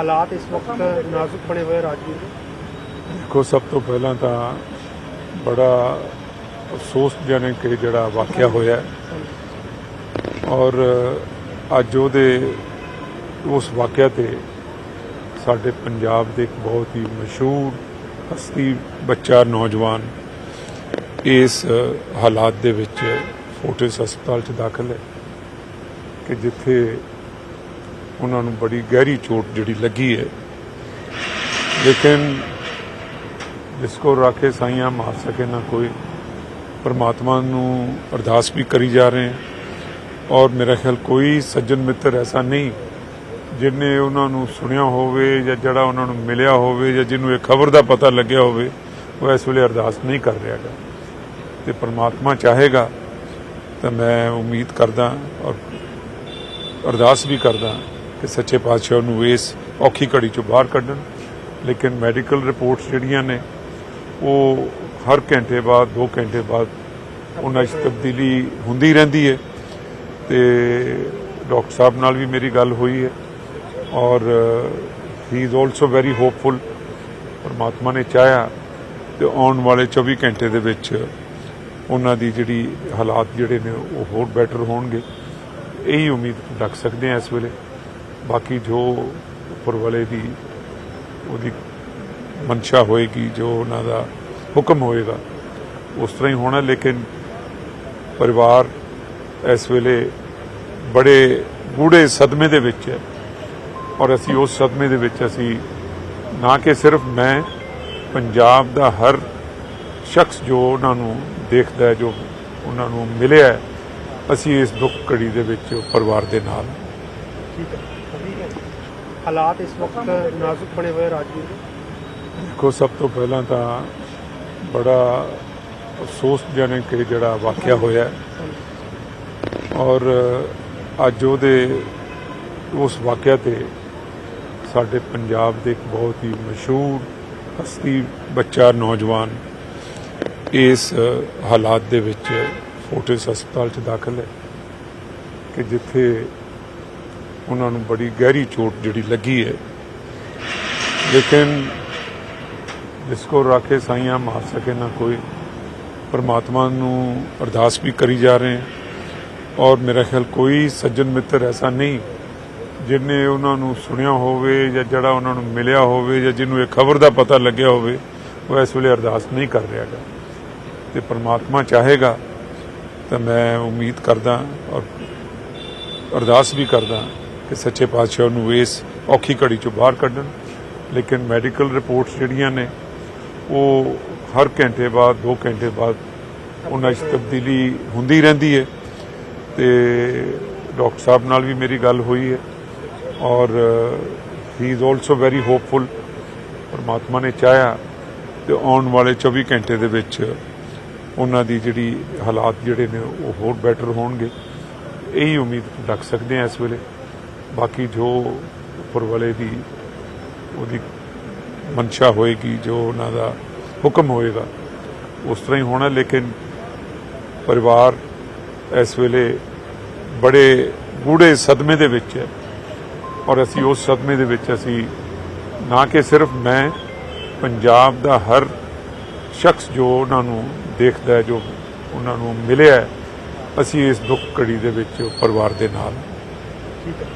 ਹਾਲਾਤ ਇਸ ਵਕਤ ਨਾਜ਼ੁਕ ਬਣੇ ਹੋਏ ਰਾਜਵੀਰ ਦੇਖੋ, ਸਭ ਤੋਂ ਪਹਿਲਾਂ ਤਾਂ ਬੜਾ ਅਫਸੋਸਜਨਕ ਕਿ ਜਿਹੜਾ ਵਾਕਿਆ ਹੋਇਆ ਔਰ ਅੱਜ ਉਹਦੇ, ਉਸ ਵਾਕਿਆ ਤੇ ਸਾਡੇ ਪੰਜਾਬ ਦੇ ਇੱਕ ਬਹੁਤ ਹੀ ਮਸ਼ਹੂਰ ਹਸਤੀ ਬੱਚਾ ਨੌਜਵਾਨ ਇਸ ਹਾਲਾਤ ਦੇ ਵਿੱਚ ਫੋਟਿਸ ਹਸਪਤਾਲ 'ਚ ਦਾਖਲ ਹੈ ਕਿ ਜਿੱਥੇ ਉਹਨਾਂ ਨੂੰ ਬੜੀ ਗਹਿਰੀ ਚੋਟ ਜਿਹੜੀ ਲੱਗੀ ਹੈ। ਲੇਕਿਨ ਜਿਸ ਕੋ ਰਾਖੇ ਸਾਈਆਂ ਮਾਰ ਸਕੇ ਨਾ ਕੋਈ। ਪਰਮਾਤਮਾ ਨੂੰ ਅਰਦਾਸ ਵੀ ਕਰੀ ਜਾ ਰਹੇ ਹਾਂ। ਔਰ ਮੇਰਾ ਖਿਆਲ ਕੋਈ ਸੱਜਣ ਮਿੱਤਰ ਐਸਾ ਨਹੀਂ ਜਿਨੇ ਉਹਨਾਂ ਨੂੰ ਸੁਣਿਆ ਹੋਵੇ ਜਾਂ ਜਿਹੜਾ ਉਹਨਾਂ ਨੂੰ ਮਿਲਿਆ ਹੋਵੇ ਜਾਂ ਜਿਹਨੂੰ ਇਹ ਖਬਰ ਦਾ ਪਤਾ ਲੱਗਿਆ ਹੋਵੇ, ਉਹ ਇਸ ਵੇਲੇ ਅਰਦਾਸ ਨਹੀਂ ਕਰ ਰਿਹਾਗਾ ਤੇ ਪਰਮਾਤਮਾ ਚਾਹੇਗਾ ਤਾਂ ਮੈਂ ਉਮੀਦ ਕਰਦਾ ਔਰ ਅਰਦਾਸ ਵੀ ਕਰਦਾ ਕਿ ਸੱਚੇ ਪਾਤਸ਼ਾਹ ਨੂੰ ਇਸ ਔਖੀ ਘੜੀ ਚੋਂ ਬਾਹਰ ਕੱਢਣ। ਲੇਕਿਨ ਮੈਡੀਕਲ ਰਿਪੋਰਟਸ ਜਿਹੜੀਆਂ ਨੇ, ਉਹ ਹਰ ਘੰਟੇ ਬਾਅਦ 2 ਘੰਟੇ ਬਾਅਦ ਉਹਨਾਂ 'ਚ ਤਬਦੀਲੀ ਹੁੰਦੀ ਰਹਿੰਦੀ ਹੈ। ਤੇ ਡਾਕਟਰ ਸਾਹਿਬ ਨਾਲ ਵੀ ਮੇਰੀ ਗੱਲ ਹੋਈ ਹੈ। ਔਰ he is also very hopeful ਪਰਮਾਤਮਾ ਨੇ ਚਾਹਿਆ ਤੇ ਆਉਣ ਵਾਲੇ 24 ਘੰਟੇ ਦੇ ਵਿੱਚ ਉਹਨਾਂ ਦੀ ਜਿਹੜੀ ਹਾਲਾਤ ਜਿਹੜੇ ਨੇ, ਉਹ ਹੋਰ ਬੈਟਰ ਹੋਣਗੇ। ਇਹੀ ਉਮੀਦ ਰੱਖ ਸਕਦੇ ਹਾਂ ਇਸ ਵੇਲੇ। ਬਾਕੀ ਜੋ ਉੱਪਰ ਵਾਲੇ ਦੀ ਉਹਦੀ ਮਨਸ਼ਾ ਹੋਏਗੀ, ਜੋ ਉਹਨਾਂ ਦਾ ਹੁਕਮ ਹੋਏਗਾ, ਉਸ ਤਰ੍ਹਾਂ ਹੀ ਹੋਣਾ, ਲੇਕਿਨ ਪਰਿਵਾਰ ਇਸ ਵੇਲੇ ਬੜੇ ਗੂੜੇ ਸਦਮੇ ਦੇ ਵਿੱਚ ਹੈ ਔਰ ਅਸੀਂ ਉਸ ਸਦਮੇ ਦੇ ਵਿੱਚ ਅਸੀਂ ਨਾ ਕਿ ਸਿਰਫ ਮੈਂ, ਪੰਜਾਬ ਦਾ ਹਰ ਸ਼ਖਸ ਜੋ ਉਹਨਾਂ ਨੂੰ ਦੇਖਦਾ ਹੈ, ਜੋ ਉਹਨਾਂ ਨੂੰ ਮਿਲਿਆ ਅਸੀਂ ਇਸ ਦੁੱਖ ਘੜੀ ਦੇ ਵਿੱਚ ਪਰਿਵਾਰ ਦੇ ਨਾਲ ਠੀਕ ਹੈ। ਹਾਲਾਤ ਇਸ ਵਕਤ ਨਾਜ਼ੁਕ ਬਣੇ ਹੋਏ ਰਾਜਵੀਰ ਦੇਖੋ, ਸਭ ਤੋਂ ਪਹਿਲਾਂ ਤਾਂ ਬੜਾ ਅਫਸੋਸਜਨਕ ਕਿ ਜਿਹੜਾ ਵਾਕਿਆ ਹੋਇਆ ਔਰ ਅੱਜ ਉਹਦੇ, ਉਸ ਵਾਕਿਆ ਤੇ ਸਾਡੇ ਪੰਜਾਬ ਦੇ ਇੱਕ ਬਹੁਤ ਹੀ ਮਸ਼ਹੂਰ ਹਸਤੀ ਬੱਚਾ ਨੌਜਵਾਨ ਇਸ ਹਾਲਾਤ ਦੇ ਵਿੱਚ ਫੋਟਿਸ ਹਸਪਤਾਲ 'ਚ ਦਾਖਲ ਹੈ ਕਿ ਜਿੱਥੇ ਉਹਨਾਂ ਨੂੰ ਬੜੀ ਗਹਿਰੀ ਚੋਟ ਜਿਹੜੀ ਲੱਗੀ ਹੈ। ਲੇਕਿਨ ਜਿਸ ਕੋ ਰਾਖੇ ਸਾਈਆਂ ਮਾਰ ਸਕੇ ਨਾ ਕੋਈ। ਪਰਮਾਤਮਾ ਨੂੰ ਅਰਦਾਸ ਵੀ ਕਰੀ ਜਾ ਰਹੇ ਹਾਂ। ਔਰ ਮੇਰਾ ਖਿਆਲ ਕੋਈ ਸੱਜਣ ਮਿੱਤਰ ਐਸਾ ਨਹੀਂ ਜਿਨੇ ਉਹਨਾਂ ਨੂੰ ਸੁਣਿਆ ਹੋਵੇ ਜਾਂ ਜਿਹੜਾ ਉਹਨਾਂ ਨੂੰ ਮਿਲਿਆ ਹੋਵੇ ਜਾਂ ਜਿਹਨੂੰ ਇਹ ਖਬਰ ਦਾ ਪਤਾ ਲੱਗਿਆ ਹੋਵੇ, ਉਹ ਇਸ ਵੇਲੇ ਅਰਦਾਸ ਨਹੀਂ ਕਰ ਰਿਹਾਗਾ ਤੇ ਪਰਮਾਤਮਾ ਚਾਹੇਗਾ ਤਾਂ ਮੈਂ ਉਮੀਦ ਕਰਦਾ ਔਰ ਅਰਦਾਸ ਵੀ ਕਰਦਾ ਕਿ ਸੱਚੇ ਪਾਤਸ਼ਾਹ ਨੂੰ ਇਸ ਔਖੀ ਘੜੀ ਚੋਂ ਬਾਹਰ ਕੱਢਣ। ਲੇਕਿਨ ਮੈਡੀਕਲ ਰਿਪੋਰਟਸ ਜਿਹੜੀਆਂ ਨੇ, ਉਹ ਹਰ ਘੰਟੇ ਬਾਅਦ 2 ਘੰਟੇ ਬਾਅਦ ਉਹਨਾਂ 'ਚ ਤਬਦੀਲੀ ਹੁੰਦੀ ਰਹਿੰਦੀ ਹੈ। ਤੇ ਡਾਕਟਰ ਸਾਹਿਬ ਨਾਲ ਵੀ ਮੇਰੀ ਗੱਲ ਹੋਈ ਹੈ। ਔਰ he is also very hopeful ਪਰਮਾਤਮਾ ਨੇ ਚਾਹਿਆ ਤੇ ਆਉਣ ਵਾਲੇ 24 ਘੰਟੇ ਦੇ ਵਿੱਚ ਉਹਨਾਂ ਦੀ ਜਿਹੜੀ ਹਾਲਾਤ ਜਿਹੜੇ ਨੇ, ਉਹ ਹੋਰ ਬੈਟਰ ਹੋਣਗੇ। ਇਹੀ ਉਮੀਦ ਰੱਖ ਸਕਦੇ ਹਾਂ ਇਸ ਵੇਲੇ। ਬਾਕੀ ਜੋ ਉੱਪਰ ਵਾਲੇ ਦੀ ਉਹਦੀ ਮਨਸ਼ਾ ਹੋਏਗੀ, ਜੋ ਉਹਨਾਂ ਦਾ ਹੁਕਮ ਹੋਏਗਾ, ਉਸ ਤਰ੍ਹਾਂ ਹੀ ਹੋਣਾ, ਲੇਕਿਨ ਪਰਿਵਾਰ ਇਸ ਵੇਲੇ ਬੜੇ ਗੂੜੇ ਸਦਮੇ ਦੇ ਵਿੱਚ ਹੈ ਔਰ ਅਸੀਂ ਉਸ ਸਦਮੇ ਦੇ ਵਿੱਚ ਅਸੀਂ ਨਾ ਕਿ ਸਿਰਫ ਮੈਂ, ਪੰਜਾਬ ਦਾ ਹਰ ਸ਼ਖਸ ਜੋ ਉਹਨਾਂ ਨੂੰ ਦੇਖਦਾ ਹੈ, ਜੋ ਉਹਨਾਂ ਨੂੰ ਮਿਲਿਆ ਅਸੀਂ ਇਸ ਦੁੱਖ ਘੜੀ ਦੇ ਵਿੱਚ ਪਰਿਵਾਰ ਦੇ ਨਾਲ। ਠੀਕ ਹੈ।